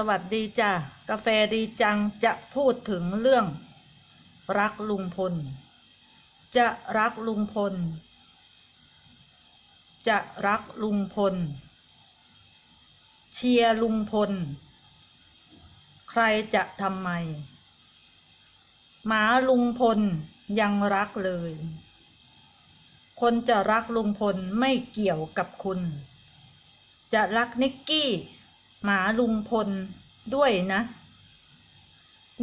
สวัสดีจ้ะกาแฟดีจังจะพูดถึงเรื่อง รักลุงพล จะรักลุงพล จะรักลุงพล เชียร์ลุงพล ใครจะทำไม หมาลุงพลยังรักเลย คนจะรักลุงพลไม่เกี่ยวกับคุณ จะรักนิกกี้ หมาลุงพลด้วยนะ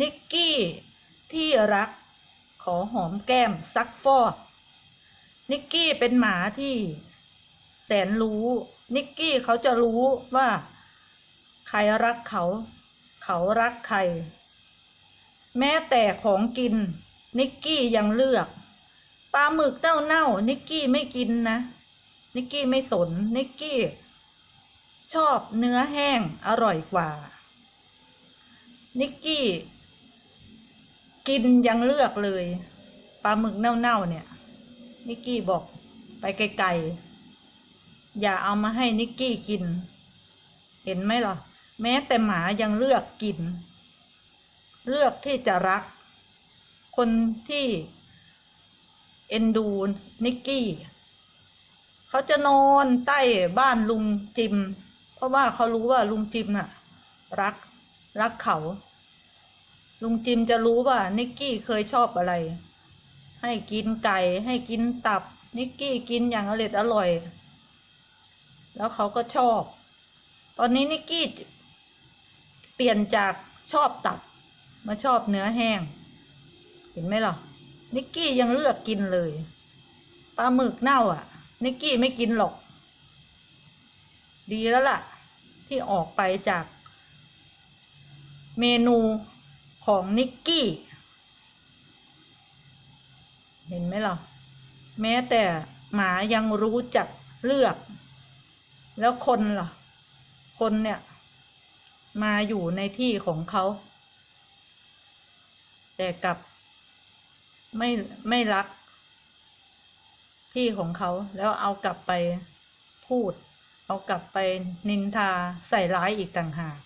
นิกกี้ที่รักขอหอมแก้มซักฟอก นิกกี้เป็นหมาที่แสนรู้ นิกกี้เขาจะรู้ว่า ใครรักเขา เขารักใคร แม้แต่ของกิน นิกกี้ยังเลือกปลาหมึกเน่าเน่าๆนิกกี้ไม่กินนะ นิกกี้ไม่สน นิกกี้ ชอบเนื้อแห้งอร่อยกว่า นิกกี้ กินยังเลือกเลยปลาหมึกเน่าๆเนี่ย นิกกี้บอกไปไกลๆ อย่าเอามาให้นิกกี้กิน เห็นไหมล่ะ แม้แต่หมายังเลือกกิน เลือกที่จะรัก คนที่เอ็นดูนิกกี้ เขาจะนอนใต้บ้านลุงจิม ราะว่าเขารู้ว่าลุงจิมน่ะรัก รักเขา ลุงจิมจะรู้ว่านิกกี้เคยชอบอะไร ให้กินไก่ให้กินตับ นิกกี้กินอย่างอร่อยอร่อย แล้วเขาก็ชอบ ตอนนี้นิกกี้เปลี่ยนจากชอบตับ มาชอบเนื้อแห้ง เห็นไหมล่ะ นิกกี้ยังเลือกกินเลยปลาหมึกเน่าอะ นิกกี้ไม่กินหรอก ดีแล้วล่ะ ที่ออกไปจากเมนูของนิกกี้ เห็นไหมล่ะ แม้แต่หมายังรู้จักเลือก แล้วคนล่ะ คนเนี่ย มาอยู่ในที่ของเขา แต่กับไม่ไม่รักที่ของเขาแล้วเอากลับไปพูด เอากลับไปนินทาใส่ร้ายอีกต่างหาก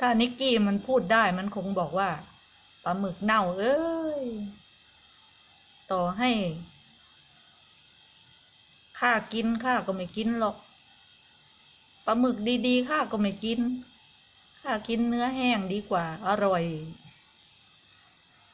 ถ้านิกกี้มันพูดได้มันคงบอกว่าปลาหมึกเน่าเอ้ย ต่อให้ข้ากินข้าก็ไม่กินหรอกปลาหมึกดีๆข้าก็ไม่กินข้ากินเนื้อแห้งดีกว่าอร่อย